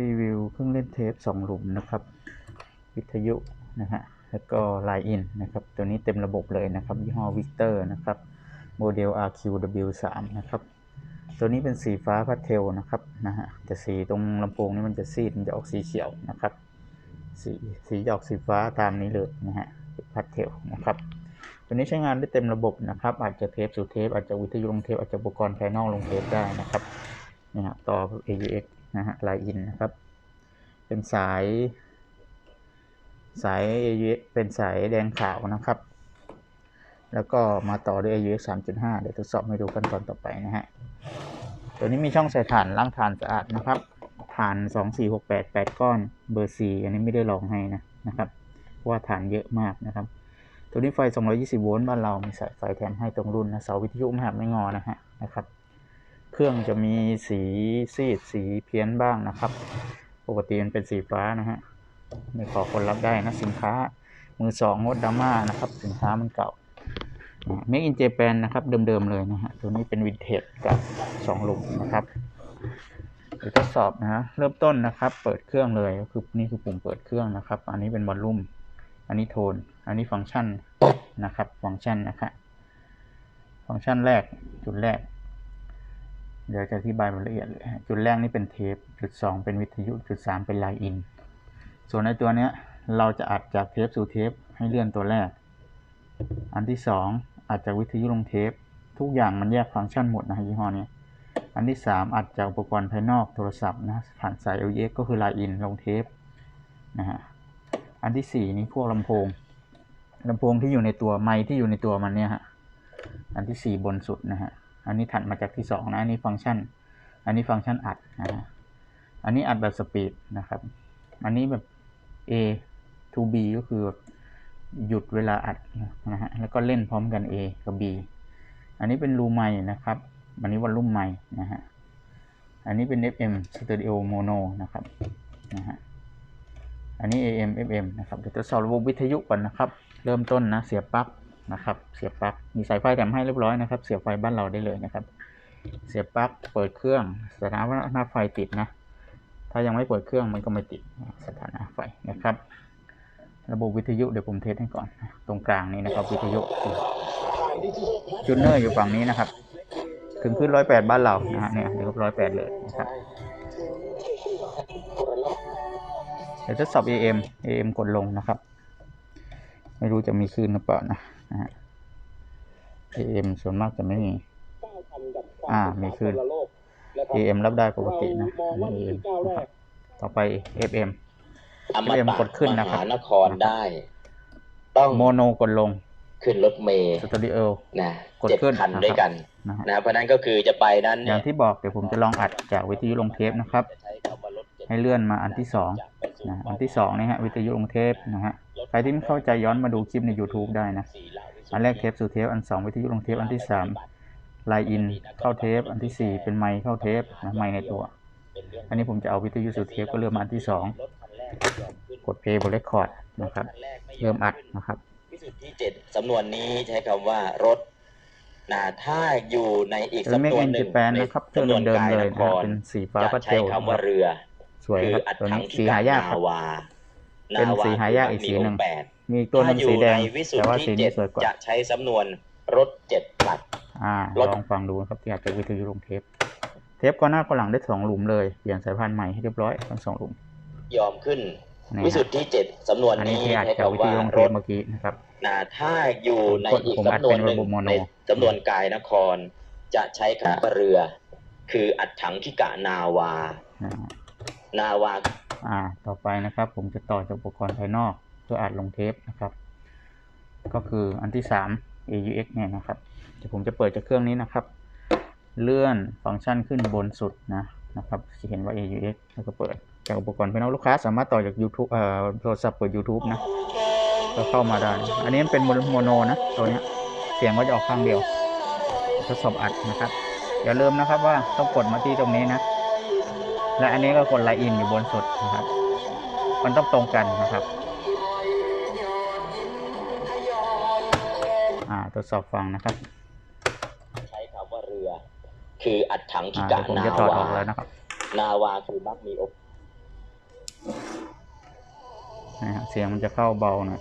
รีวิวเครื่องเล่นเทปสองหลุมนะครับ วิทยุนะฮะแล้วก็ไลน์อินนะครับ ตัวนี้เต็มระบบเลยนะครับ ยี่ห้อวิกเตอร์นะครับ โมเดล RQW3 นะครับ ตัวนี้เป็นสีฟ้าพาสเทลนะครับนะฮะแต่สีตรงลำโพงนี่มันจะซีดมันจะออกสีเขียวนะครับ สีสีออกสีฟ้าตามนี้เลยนะฮะพาสเทลนะครับตัวนี้ใช้งานได้เต็มระบบนะครับ อาจจะเทปสู่เทปอาจจะวิทยุลงเทปอาจจะอุปกรณ์ภายนอกลงเทปได้นะครับนี่ฮะต่อ AUX นะฮะไลน์อินนะครับ เป็นสาย สาย AUX เป็นสายแดงขาวนะครับ แล้วก็มาต่อด้วย AUX 3.5 เดี๋ยวทดสอบให้ดูกันตอนต่อไปนะฮะ ตัวนี้มีช่องใส่ถ่านล้างถ่านสะอาดนะครับถ่าน 2468 8 ก้อนเบอร์ 4 อันนี้ไม่ได้ลองให้นะนะครับว่าถ่านเยอะมากนะครับตัวนี้ไฟ 220 โวลต์บ้านเรา มีสายไฟแถมให้ตรงรุ่นนะ เสาวิทยุมหักไม่งอนะฮะนะครับ เครื่องจะมีสีซีดสีเพี้ยนบ้างนะครับ ปกติมันเป็นสีฟ้านะฮะไม่ขอคนรับได้นะสินค้ามือสองงดดราม่านะครับ สินค้ามันเก่าเมกอินเจแปนนะครับ เดิมๆเลยนะฮะตัวนี้เป็นวินเทจกับสองหลุมนะครับเดี๋ยวทดสอบนะฮะเริ่มต้นนะครับ เปิดเครื่องเลยก็คือนี่คือปุ่มเปิดเครื่องนะครับ อันนี้เป็นวอลลุ่มอันนี้โทน อันนี้ฟังก์ชันนะครับ ฟังก์ชันนะครับฟังก์ชันแรกจุดแรก เดี๋ยวจะอธิบายรายละเอียดเลยจุดแรกนี่เป็นเทป จุดสองเป็นวิทยุ จุดสามเป็นไลน์อิน ส่วนในตัวเนี้ยเราจะอัดจากเทปสู่เทปให้เลื่อนตัวแรก อันที่สองอัดจากวิทยุลงเทป ทุกอย่างมันแยกฟังก์ชันหมดนะฮะยี่ห้อนี้ อันที่สามอัดจากอุปกรณ์ภายนอกโทรศัพท์นะผ่านสาย LX ก็คือไลน์อินลงเทปนะฮะ อันที่สี่นี่พวกลำโพงลำโพงที่อยู่ในตัวไมค์ที่อยู่ในตัวมันเนี่ยฮะ อันที่สี่บนสุดนะฮะ อันนี้ถัดมาจากที่สองนะอันนี้ฟังก์ชัน อันนี้ฟังก์ชันอัดนะฮะอันนี้อัดแบบสปีดนะครับ อันนี้แบบ A to B ก็คือหยุดเวลาอัดนะฮะ แล้วก็เล่นพร้อมกัน A กับ B อันนี้เป็นรูไมค์นะครับ อันนี้วอลลุ่มไมค์นะฮะ อันนี้เป็น FM Stereo Mono นะครับนะฮะ อันนี้ AM FM นะครับ เดี๋ยวทดสอบระบบวิทยุก่อนนะครับ เริ่มต้นนะ เสียบปลั๊ก นะครับเสียบปลั๊กมีสายไฟแถมให้เรียบร้อยนะครับ เสียบไฟบ้านเราได้เลยนะครับ เสียบปลั๊กเปิดเครื่องสถานะไฟติดนะ ถ้ายังไม่เปิดเครื่องมันก็ไม่ติดสถานะไฟนะครับ ระบบวิทยุเดี๋ยวผมเทสให้ก่อน ตรงกลางนี้นะครับ วิทยุจูเนอร์อยู่ฝั่งนี้นะครับ ถึงขึ้นร้อยแปดบ้านเรานะฮะเนี่ยเดี๋ยวร้อยแปดเลยนะครับเดี๋ยวทดสอบ AM AM กดลงนะครับ ไม่รู้จะมีคลื่นหรือเปล่านะ นะฮะ AM ส่วนมากจะไม่มี อ่า มีคลื่น AM รับได้ปกตินะอันนี้ AM นะครับต่อไป FM อมเตรียมตะกดขึ้นนะครับมหานครได้ ต้องโมโนกดลง ขึ้นรถเมล์สตูดิโอ นะกดเจ็ดขึ้นคันนะครับ ด้วยกันนะฮะนะเพราะฉะนั้นก็คือจะไปนั้นอเนี่ย่ายงที่บอกเดี๋ยวผมจะลองอัดจากวิทยุลงเทปนะครับ จะใช้คำว่ารถจ็ดให้เลื่อนมาอันที่สองจากไปสู่นะอันที่สองนี่ฮะวิทยุลงเทปนะฮะ ใครที่ไม่เข้าใจย้อนมาดูคลิปใน YouTube ได้นะ สี่เหล่าวิสุทธิ อันแรกเทปสู่เทปอันสองวิทยุลงเทปอันที่สามไลน์อินเข้าเทป อันที่สี่เป็นไมค์เข้าเทปนะไมค์ในตัวเป็นเรื่องอันนี้ผมจะเอาวิทยุสู่เทปก็เริ่มมาอันที่สองรถคันแรกที่ยอมขึ้นกดเพลย์บนเรคคอร์ดนะครับถคันแรกไยเริ่มอัดขึ้นนะครับวิสุทธิเจ็ดสำนวนนี้ใช้คำว่ารถนะถ้าอยู่ในอีกเป็นเมกสำนวเอนนหเจนึ่งแปนนะครับเครื่องเดิมๆเลยนะฮะเป็นสีฟ้าจะพาสเทใช้ลคำว่าเรือ สวยคือครับอัดตัวถันี้งสีหายากครับนาวาเป็นสีหายากอีกสีหนึ่งแปด มีอีกตัวหนึงสีแดงถ้าอยู่ในวิสุทแต่ว่าธิสีเจ็นี้ดสวยกว่า จะใช้สำนวนรถเจ็ดหลัก อ่ารถลองฟังดูนะครับที่อาจจะวิทยุลงเทป เทปก็หน้าก็หลังได้สองหลุมเลย เปลี่ยนสายพันธุ์ใหม่ให้เรียบร้อยทั้งสองหลุมยอมขึ้น นะวิสุทฮะธิเจ็ดสำนวนอันนี้นี้ที่อัดใช้จากวิคำทว่ายุลงเทรปถ เมื่อกี้นะครับ นะถ้าอยู่ในอีกผมอัดสำนวนหนึ่งเป็นระบบโมโน ในสำนวนกายนคร จะใช้คำว่าเรือ คืออัดถังคิกะนาวานะฮะนาวา อ่า ต่อไปนะครับ ผมจะต่อจากอุปกรณ์ภายนอก เพื่ออัดลงเทปนะครับ ก็คืออันที่สาม AUX เนี่ยนะครับเดี๋ยวผมจะเปิดจากเครื่องนี้นะครับ เลื่อนฟังก์ชันขึ้นบนสุดนะนะครับจะเห็นว่า AUX แล้วก็เปิดจากอุปกรณ์ภายนอกลูกค้าสามารถต่อจาก YouTube เอ่อโทรศัพท์เปิด YouTube นะก็เข้ามาได้ อันนี้มันเป็นโมโนนะตัวนี้เสียงก็จะออกข้างเดียว ทดสอบอัดนะครับ อย่าลืมนะครับว่าต้องกดมาที่ตรงนี้นะ และอันนี้ก็กดไลน์อินอยู่บนสุดนะครับ มันต้องตรงกันนะครับ อ่าทดสอบฟังนะครับ ใช้คำว่าเรือ คืออัดถังคิอ่ากะเดี๋ยวผมนาจะถอดอวาอกแล้วนะครับนาวาคือมักมีโอกนะฮะเสียงมันจะเข้าเบาหน่อย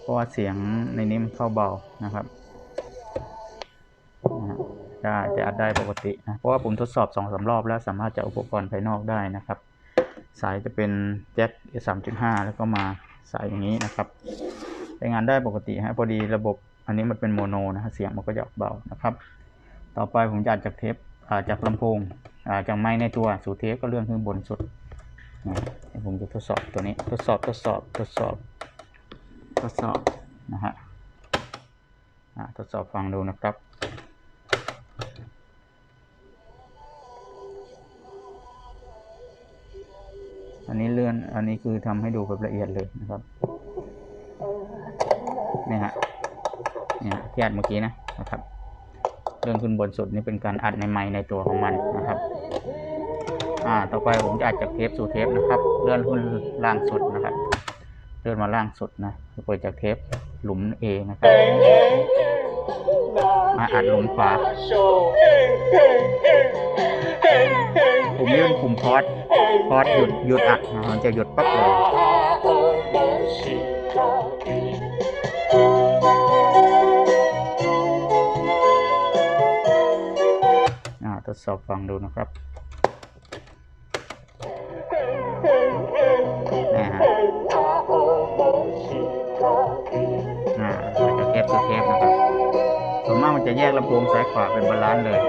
เพราะว่าเสียงในนี้มันเข้าเบานะครับนะฮะได้จะอัดได้ปกตินะเพราะว่าผมทดสอบสองสารอบแล้วสามารถจะอุปกรณ์ภายนอกได้นะครับ สายจะเป็นแจ็ค 3.5 แล้วก็มา สายอย่างนี้นะครับใช้งานได้ปกติฮะพอดีระบบอันนี้มันเป็นโมโนนะฮะเสียงมันก็จะเบานะครับ ต่อไปผมจะอัดจากเทปจากลำโพงจากไม้ในตัวสู่เทปก็เลื่อนขึ้นบนสุดนะผมจะทดสอบตัวนี้ทดสอบทดสอบทดสอบทดสอบนะฮะอ่าทดสอบฟังดูนะครับ นี้เลื่อน อันนี้คือทำให้ดูแบบละเอียดเลยนะครับเนี่ยฮะเนี่ยที่อัดเมื่อกี้นะนะครับเลื่อนขึ้นบนสุดนี่เป็นการอัดในไมค์ในตัวของมันนะครับ อ่า ต่อไปผมจะอัดจากเทปสู่เทปนะครับ เลื่อนขึ้นล่างสุดนะครับ เลื่อนมาล่างสุดนะเปิดจากเทปหลุม A นะครับ มาอัดหลุมขวาปุ่มยื่นปุ่มพอดพอดหยุดหยุดอัดมันจะหยุดปั๊บเลยทดสอบฟังดูนะครับ มันจะแยกลำโพงซ้ายขวาเป็นบาลานซ์เลย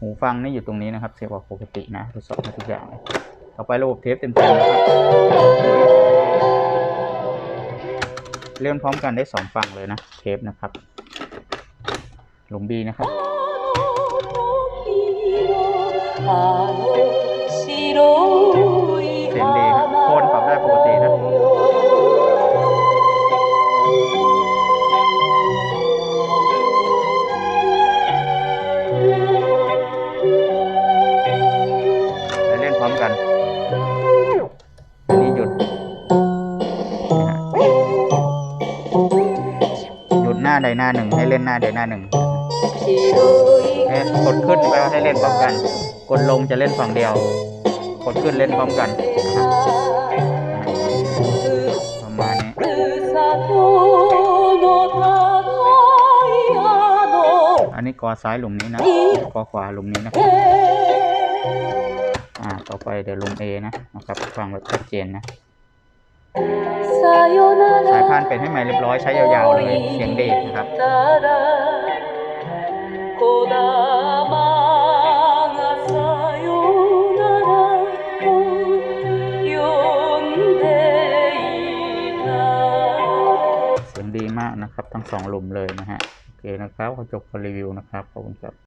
หูฟังนี่อยู่ตรงนี้นะครับเสียบออกปกตินะทดสอบทุกอย่างเลยต่อไประบบเทปเต็มๆนะครับเล่นพร้อมกันได้สองฝั่งเลยนะเทปนะครับ หลุมบีนะครับเสีเสียงดีครับโทนปรับได้ปกตินะ น้าหน้าหนึ่งให้เล่นหน้าใดหน้าหนึ่งกดขึ้นแปลว่าให้เล่นพร้อมกัน กดลงจะเล่นฝั่งเดียว กดขึ้นเล่นพร้อมกันประมาณนี้อันนี้กอซ้ายหลุมนี้นะกอขวาหลุมนี้นะครับอ่าต่อไปเดี๋ยวหลุม A นะนะครับฟังแบบชัดเจนนะ สายพานเป็นให้ใหม่เรียบร้อยใช้ยาวๆเลยเสียงเด็กนะครับเสียงดีมากนะครับ ทั้งสองหลุมเลยนะฮะ โอเคนะครับขอจบรีวิวนะครับ ขอบคุณครับ